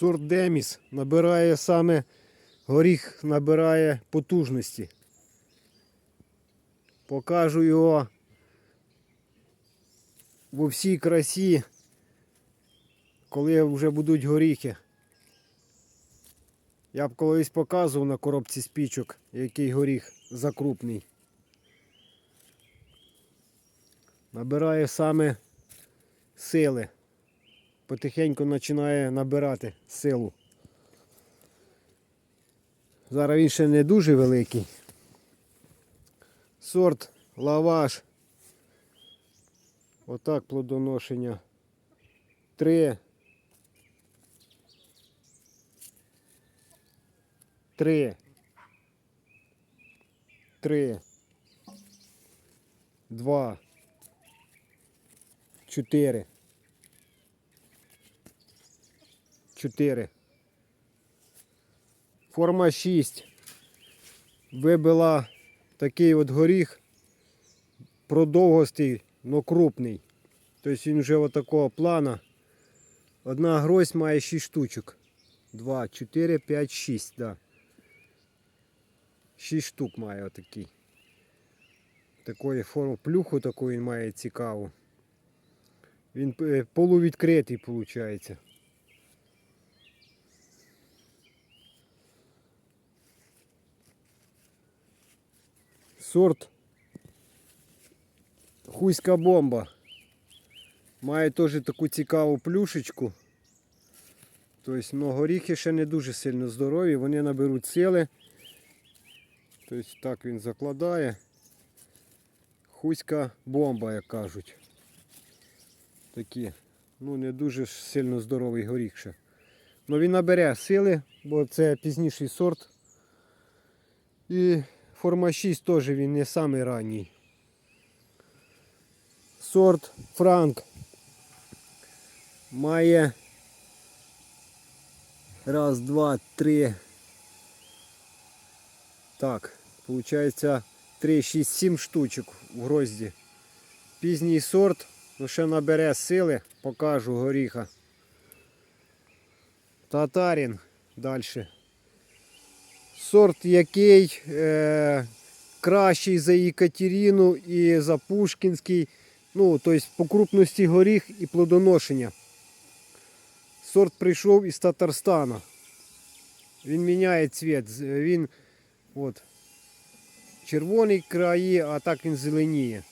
Сорт Деміс набирає саме горіх набирає потужності. Покажу його во всій красі, коли вже будуть горіхи. Я б колись показував на коробці спічок, який горіх закрупний. Набирає саме сили. Потихеньку починає набирати силу. Зараз він ще не дуже великий. Сорт лаваш. Отак плодоношення. Три. Три. Три. Два. Чотири. Чотири. Форма 6. Вибила такий от горіх. Продовгостий, но крупний. Тобто він вже отакого плана. Одна грозь має 6 штучок. 2, 4, 5, 6, да. 6 штук має отакий. Такої форми. Плюху таку він має цікаву. Він е, полувідкритий виходить. Сорт Хуйська бомба. Має теж таку цікаву плюшечку. Тобто, ну, горіхи ще не дуже сильно здорові, вони наберуть сили. Тобто так він закладає. Хуська бомба, як кажуть. Такі. Ну не дуже сильно здоровий горіх ще. Ну він набере сили, бо це пізніший сорт. І форма 6 теж він не самий ранній. Сорт Франк має раз, два, три. Так, виходить 3, 6, 7 штучок в грозді. Пізній сорт, ще набере сили, покажу горіха. Татарин далі. Сорт який е, кращий за Екатерину і за Пушкінський. Ну, тобто по крупності горіх і плодоношення. Сорт прийшов із Татарстана. Він міняє цвіт. Він от, червоний краї, а так він зеленіє.